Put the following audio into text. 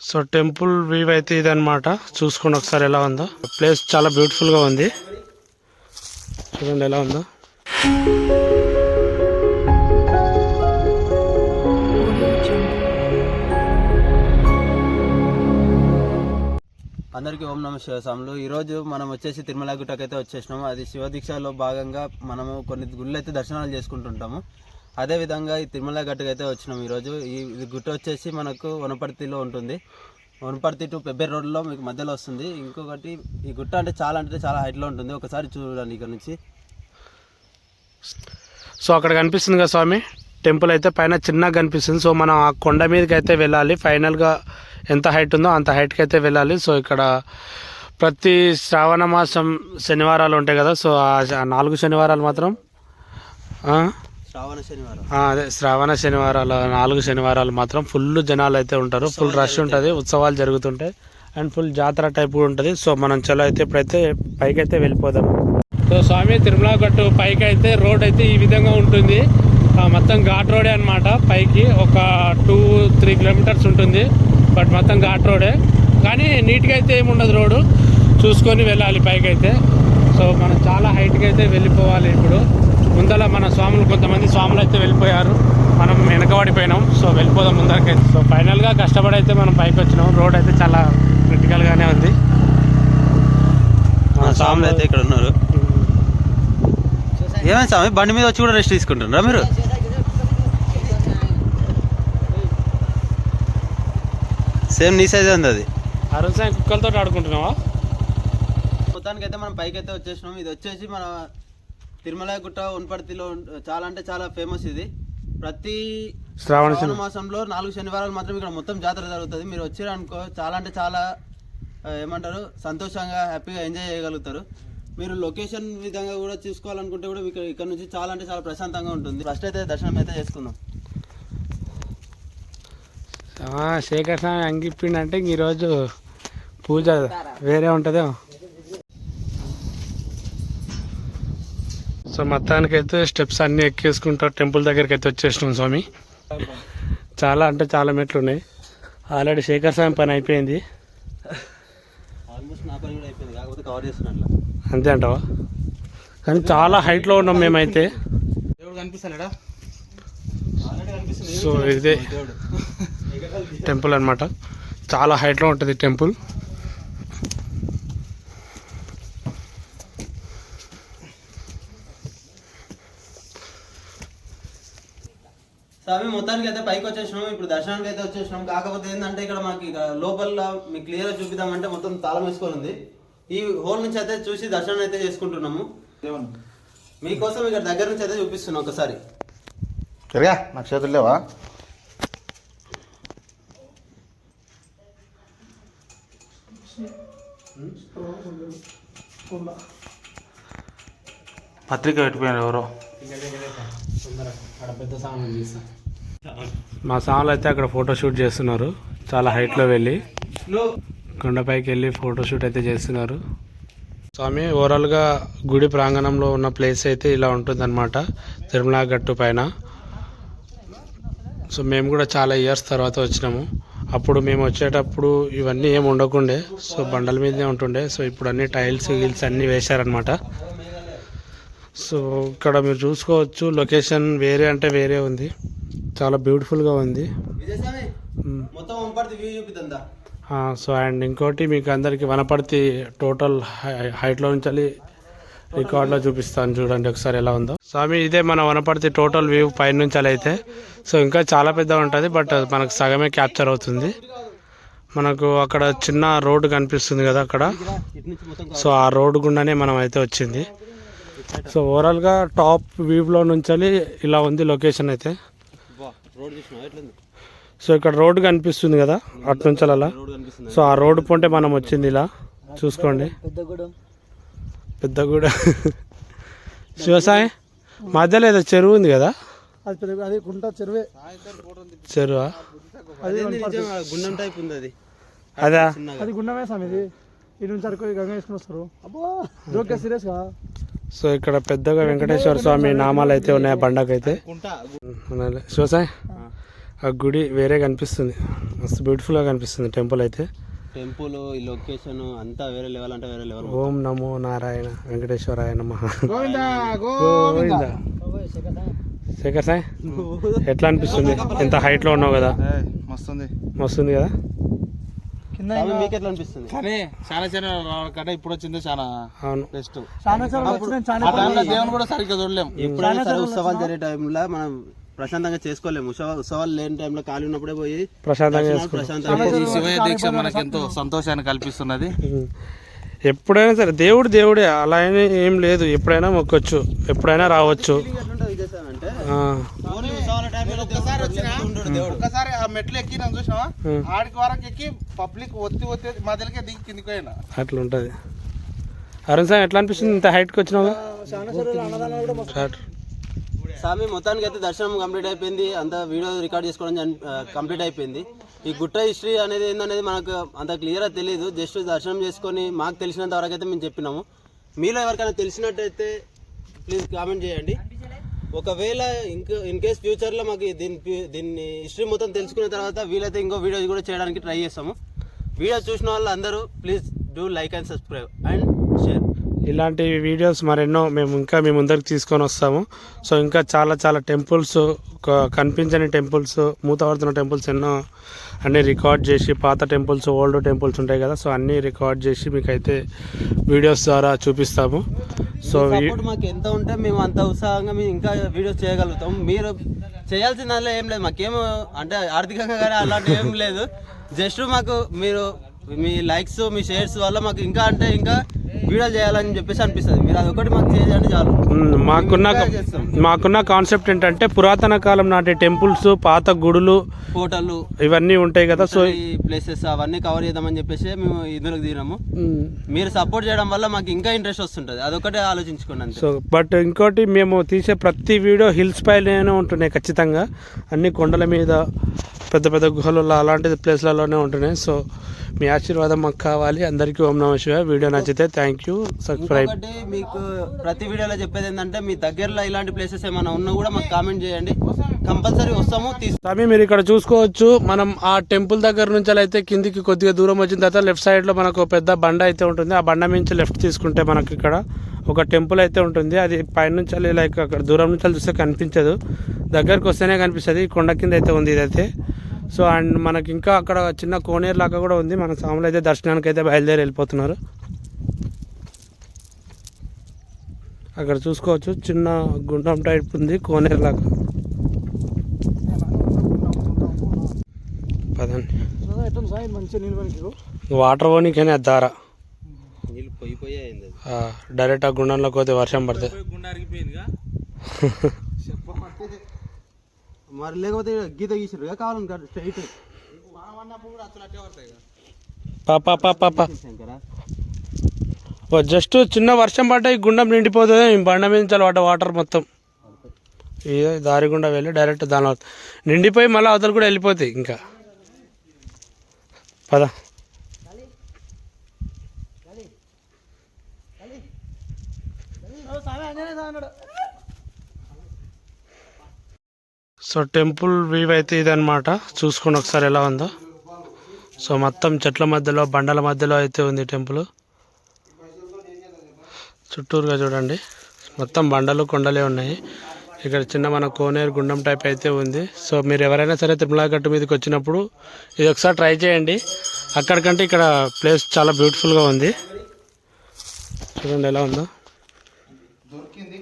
So temple view అయితే ఇదనమాట చూసుకోండి ఒకసారి ఎలా ఉందో. ప్లేస్ చాలా బ్యూటిఫుల్గా ఉంది. చూడండి ఎలా ఉందో. అందరికీ ఓం నమ శివస్వాములు ఈరోజు మనం వచ్చేసి తిరుమల గుట్టకైతే వచ్చేసినాము. అది శివ దీక్షలో భాగంగా మనము కొన్ని గుళ్ళు అయితే దర్శనాలు చేసుకుంటుంటాము. అదే విధంగా ఈ తిరుమల గట్టుకు అయితే వచ్చినాం ఈరోజు. ఈ ఇది గుట్ట వచ్చేసి మనకు వనపర్తిలో ఉంటుంది. వనపర్తి టు పెబ్బేరు రోడ్లో మీకు మధ్యలో వస్తుంది. ఇంకొకటి ఈ గుట్ట అంటే చాలా అంటే చాలా హైట్లో ఉంటుంది. ఒకసారి చూడండి ఇక్కడ నుంచి. సో అక్కడ కనిపిస్తుంది కదా స్వామి? టెంపుల్ అయితే పైన చిన్నగా కనిపిస్తుంది. సో మనం ఆ కొండ మీదకి అయితే వెళ్ళాలి ఫైనల్గా ఎంత హైట్ ఉందో అంత హైట్కి అయితే వెళ్ళాలి. సో ఇక్కడ ప్రతి శ్రావణ మాసం శనివారాలు ఉంటాయి కదా. సో ఆ నాలుగు శనివారాలు మాత్రం అదే శ్రావణ శనివారాలు నాలుగు శనివారాలు మాత్రం ఫుల్ జనాలు అయితే ఉంటారు ఫుల్ రష్ ఉంటుంది ఉత్సవాలు జరుగుతుంటాయి. అండ్ ఫుల్ జాతర టైప్ కూడా ఉంటుంది. సో మనం చలో అయితే ఇప్పుడైతే పైకి అయితే వెళ్ళిపోదాం. సో స్వామి తిరుమల గట్టు పైకి అయితే రోడ్ అయితే ఈ విధంగా ఉంటుంది. ఆ, మొత్తం ఘాట్ రోడే అనమాట పైకి ఒక టూ త్రీ కిలోమీటర్స్ ఉంటుంది. బట్ మొత్తం ఘాట్ రోడే. కానీ నీట్గా అయితే ఏమి ఉండదు రోడ్డు. చూసుకొని వెళ్ళాలి పైకి అయితే సో మనం చాలా హైట్కి అయితే వెళ్ళిపోవాలి ఇప్పుడు. ముందల మన స్వాములు కొంతమంది స్వాములు అయితే వెళ్ళిపోయారు. మనం వెనకబడిపోయినాం. సో వెళ్ళిపోదాం ముందరకైతే. సో ఫైనల్గా కష్టపడి అయితే మనం పైకి వచ్చినాం. రోడ్ అయితే చాలా క్రిటికల్గానే ఉంది. మన స్వాములు అయితే ఇక్కడ ఉన్నారు. ఏమైంది స్వామి? బండి మీద వచ్చి కూడా రెస్ట్ తీసుకుంటున్నారా మీరు? సేమ్ నీ సైజే ఉంది అది. అరుణ్ సాయి కుక్కలతో ఆడుకుంటున్నావా? మొత్తానికి అయితే మనం పైకి అయితే వచ్చేసినాం. ఇది వచ్చేసి మన తిరుమల గుట్ట ఉన్పర్తిలో ఉన్- చాలా అంటే చాలా ఫేమస్ ఇది. ప్రతి శ్రావణ మాసంలో నాలుగు శనివారాలు మాత్రం ఇక్కడ మొత్తం జాతర జరుగుతుంది. మీరు వచ్చారనుకో చాలా అంటే చాలా ఏమంటారు సంతోషంగా హ్యాపీగా ఎంజాయ్ చేయగలుగుతారు. మీరు లొకేషన్ విధంగా కూడా చూసుకోవాలనుకుంటే కూడా మీకు ఇక్కడ నుంచి చాలా అంటే చాలా ప్రశాంతంగా ఉంటుంది. ఫస్ట్ అయితే దర్శనం అయితే చేసుకుందాం. శేఖర్ స్వామి అంగిప్పిండంటే ఈరోజు పూజ వేరే ఉంటుందో సో మొత్తానికైతే స్టెప్స్ అన్నీ ఎక్కేసుకుంటా టెంపుల్ దగ్గరికి అయితే వచ్చేసినాం స్వామి. చాలా అంటే చాలా మెట్లు ఉన్నాయి. ఆల్రెడీ శేఖర్ స్వామి పని అయిపోయింది. అంతే అంటావా? కానీ చాలా హైట్లో ఉన్నాం మేమైతే. సో ఇదే టెంపుల్ అన్నమాట. చాలా హైట్లో ఉంటుంది టెంపుల్. స్వామి మొత్తానికి అయితే పైకి వచ్చేసినాం ఇప్పుడు దర్శనానికి అయితే వచ్చేసినాం. కాకపోతే ఏంటంటే ఇక్కడ మాకు ఇక లోపల మీకు క్లియర్ చూపిద్దామంటే మొత్తం తాళం వేసుకొని ఉంది. ఈ హోల్ నుంచి అయితే చూసి దర్శనం అయితే చేసుకుంటున్నాము. మీకోసం ఇక్కడ దగ్గర నుంచి అయితే చూపిస్తున్నాం ఒకసారి. తిరగా నాకు చేతులు లేవా? పత్రిక పెట్టిపోయారు ఎవరో. మా సాంగ్లు అయితే అక్కడ ఫోటో షూట్ చేస్తున్నారు. చాలా హైట్లో వెళ్ళి. కొండపైకి వెళ్ళి ఫోటో షూట్ అయితే చేస్తున్నారు. స్వామి ఓవరాల్గా గుడి ప్రాంగణంలో ఉన్న ప్లేస్ అయితే ఇలా ఉంటుందన్నమాట. తిరుమల గట్టు పైన. సో మేము కూడా చాలా ఇయర్స్ తర్వాత వచ్చినాము. అప్పుడు మేము వచ్చేటప్పుడు ఇవన్నీ ఏమి ఉండకుండే. సో బండల మీదనే ఉంటుండే. సో ఇప్పుడు అన్ని టైల్స్ వీల్స్ అన్నీ వేశారనమాట సో ఇక్కడ మీరు చూసుకోవచ్చు లొకేషన్ వేరే అంటే వేరే ఉంది. చాలా బ్యూటిఫుల్గా ఉంది. సో అండ్ ఇంకోటి మీకు అందరికి వనపర్తి టోటల్ హై- హైట్లో నుంచి రికార్డ్లో చూపిస్తాను చూడండి ఒకసారి ఎలా ఉందో. స్వామి ఇదే మన వనపర్తి టోటల్ వ్యూ పైన నుంచి అలా అయితే. సో ఇంకా చాలా పెద్ద ఉంటుంది బట్ మనకు సగమే క్యాప్చర్ అవుతుంది. మనకు అక్కడ చిన్న రోడ్డు కనిపిస్తుంది కదా అక్కడ. సో ఆ రోడ్డు గుండానే మనం అయితే వచ్చింది. సో ఓవరాల్గా టాప్ వ్యూలో నుంచి ఇలా ఉంది లొకేషన్ అయితే. రోడ్ సో ఇక్కడ రోడ్డు కనిపిస్తుంది కదా అటు నుంచి అలా రోడ్ కనిపిస్తుంది. సో ఆ రోడ్డు పొంటే మనం వచ్చింది ఇలా. చూసుకోండి. పెద్దగూడెం. శివసాయి మధ్యలో ఏదో చెరువు ఉంది కదా? అది గుంట చెరువే. చెరువా? గుండం టైప్ ఉంది అది? అదా? అది గుండమే ఇది. ఈ నుంచి అరకు గంగ వేసుకుని వస్తారు. అబ్బో! జోక్గా సీరియస్గా సో ఇక్కడ పెద్దగా వెంకటేశ్వర స్వామి నామాలు అయితే ఉన్నాయి ఆ బండకైతే. శివసాయి ఆ. గుడి వేరే కనిపిస్తుంది. మస్తు బ్యూటిఫుల్గా కనిపిస్తుంది టెంపుల్ అయితే. టెంపుల్ ఈ లొకేషన్ అంతా వేరే లెవెల్ అంటే వేరే లెవెల్ ఓం నమో నారాయణ వెంకటేశ్వరాయ నమ. గోవిందా శేఖర్ సాయి ఎట్లా అనిపిస్తుంది? ఎంత హైట్లో ఉన్నావు కదా? మస్తుంది. మస్తుంది కింద? మీకు ఎట్లా అనిపిస్తుంది కానీ చాలా చాలా కంటే ఇప్పుడు వచ్చింది బెస్ట్ దేవుని కూడా సరిగ్గా చూడలేం. ఎప్పుడైనా సరే ఉత్సవాలు జరిగే టైంలో మనం ప్రశాంతంగా చేసుకోలేము ఉత్సవ ఉత్సవాలు లేని టైంలో ఖాళీ ఉన్నప్పుడే పోయి ప్రశాంతంగా ప్రశాంతంగా ఈ శివయ్య దీక్ష మనకి ఎంతో సంతోషాన్ని కల్పిస్తున్నది. ఎప్పుడైనా సరే దేవుడు దేవుడే అలా అని ఏం లేదు. ఎప్పుడైనా మొక్కొచ్చు ఎప్పుడైనా రావచ్చు. ఆ, ఒక్కసారి మెట్లు ఎక్కి నన్ను చూసినావా? ఉమ్. ఆడికి వరకు ఎక్కి పబ్లిక్ ఒత్తి ఒత్తి మధ్యలోకి దిగి కిందికి పోయినా అట్లా ఉంటుంది అరుణ్ సార్ ఎట్లా అనిపిస్తుంది ఇంత హైట్కి వచ్చినావు? స్వామి మొత్తానికి అయితే దర్శనం కంప్లీట్ అయిపోయింది. అంత వీడియో రికార్డ్ చేసుకోవడం కంప్లీట్ అయిపోయింది. ఈ గుట్ట హిస్టరీ అనేది ఏందనేది మనకు అంత క్లియర్గా తెలియదు జస్ట్ దర్శనం చేసుకొని మాకు తెలిసినంత వరకు అయితే మేము చెప్పినాము. మీలో ఎవరికైనా తెలిసినట్టయితే ప్లీజ్ కామెంట్ చేయండి. ఒకవేళ ఇంకా ఇన్ కేస్ ఫ్యూచర్లో మాకు దీని దీన్ని హిస్టరీ మొత్తం తెలుసుకున్న తర్వాత వీలైతే ఇంకో వీడియోస్ కూడా చేయడానికి ట్రై చేస్తాము. వీడియో చూసిన వాళ్ళు అందరూ please do like and subscribe and share ఇలాంటి వీడియోస్ మరెన్నో మేము ఇంకా మీ ముందరికి తీసుకొని వస్తాము. సో ఇంకా చాలా చాలా టెంపుల్స్ కనిపించని టెంపుల్స్ మూతపడుతున్న టెంపుల్స్ ఎన్నో అన్నీ రికార్డ్ చేసి పాత టెంపుల్స్ ఓల్డ్ టెంపుల్స్ ఉంటాయి కదా సో అన్నీ రికార్డ్ చేసి మీకు అయితే వీడియోస్ ద్వారా చూపిస్తాము. సో మాకు ఎంత ఉంటే మేము అంత ఉత్సాహంగా మేము ఇంకా వీడియోస్ చేయగలుగుతాం. మీరు చేయాల్సిందల్లా ఏం లేదు మాకేమో అంటే ఆర్థికంగా కానీ అలాంటి ఏం లేదు. జస్ట్ మాకు మీరు మీ లైక్స్ మీ షేర్స్ వల్ల మాకు ఇంకా అంటే ఇంకా వీడియోలు చేయాలని చెప్పేసి అనిపిస్తుంది. మీరు అదొకటి మాకు చేయండి చాలు. మాకున్న మాకున్న కాన్సెప్ట్ ఏంటంటే పురాతన కాలం నాటి టెంపుల్స్ పాత గుడులు హోటళ్ళు ఇవన్నీ ఉంటాయి కదా. సో ఈ ప్లేసెస్ అవన్నీ కవర్ చేద్దామని చెప్పేసి మేము ఇందులోకి దిగినాము. మీరు సపోర్ట్ చేయడం వల్ల మాకు ఇంకా ఇంట్రెస్ట్ వస్తుంటుంది. అదొకటే ఆలోచించుకోండి అంతే. సో బట్ ఇంకోటి మేము తీసే ప్రతి వీడియో హిల్స్ పైనే ఉంటున్నాయి ఖచ్చితంగా. అన్ని కొండల మీద పెద్ద పెద్ద గుహలలో అలాంటి ప్లేస్లలోనే ఉంటున్నాయి. సో మీ ఆశీర్వాదం మాకు కావాలి. అందరికీ ఓం నమ వీడియో నచ్చితే థ్యాంక్ యూ. సబ్స్క్రైబ్ మీకు ప్రతి వీడియోలో చెప్పేది ఏంటంటే మీ దగ్గరలో ఇలాంటి ప్లేసెస్ ఏమైనా ఉన్నా కూడా మాకు కామెంట్ చేయండి. కంపల్సరీ వస్తాము తీసు స్వామి మీరు ఇక్కడ చూసుకోవచ్చు మనం ఆ టెంపుల్ దగ్గర నుంచి అయితే కిందికి కొద్దిగా దూరం వచ్చిన తర్వాత లెఫ్ట్ సైడ్లో మనకు ఒక పెద్ద బండ అయితే ఉంటుంది. ఆ బండ నుంచి లెఫ్ట్ తీసుకుంటే మనకి ఇక్కడ ఒక టెంపుల్ అయితే ఉంటుంది. అది పైనుంచి లైక్ అక్కడ దూరం నుంచి చూస్తే కనిపించదు. దగ్గరకు వస్తేనే కనిపిస్తుంది. కొండ కింద అయితే ఉంది ఇదైతే. సో అండ్ మనకి ఇంకా అక్కడ చిన్న కోనేరు లాగా కూడా ఉంది. మన స్వాములు అయితే దర్శనానికి అయితే బయలుదేరి వెళ్ళిపోతున్నారు. అక్కడ చూసుకోవచ్చు. చిన్న గుండం టైప్ ఉంది కోనేరు లాగా. నీళ్ళు వాటర్ పోనీకనే అది దార. నీళ్ళు. ఆ, డైరెక్ట్ ఆ గుండంలోకి పోతే వర్షం పడుతుంది. మరి లేకపోతే గీత గీసిరు కావాలని స్ట్రైట్. పా పా పా పా పా. శంకరా ఓ జస్ట్ చిన్న వర్షం పడ్డా ఈ గుండం నిండిపోతుంది. ఈ బండ మీద పడ్డ వాటర్ మొత్తం. ఇదే దారి గుండా వెళ్ళి డైరెక్ట్ దానిలో నిండిపోయి మళ్ళీ అవతల కూడా వెళ్ళిపోతాయి ఇంకా. పద. సో టెంపుల్ వ్యూ అయితే ఇదన్నమాట. చూసుకోండి ఒకసారి ఎలా ఉందో. సో మొత్తం చెట్ల మధ్యలో బండల మధ్యలో అయితే ఉంది టెంపుల్. చుట్టూరుగా చూడండి. మొత్తం బండలు కొండలే ఉన్నాయి. ఇక్కడ చిన్న మన కోనేరు గుండం టైప్ అయితే ఉంది. సో మీరు ఎవరైనా సరే తిరుమల గట్టు మీదకి వచ్చినప్పుడు ఇది ఒకసారి ట్రై చేయండి. అక్కడికంటే ఇక్కడ ప్లేస్ చాలా బ్యూటిఫుల్గా ఉంది. చూడండి ఎలా ఉందో. దొరికింది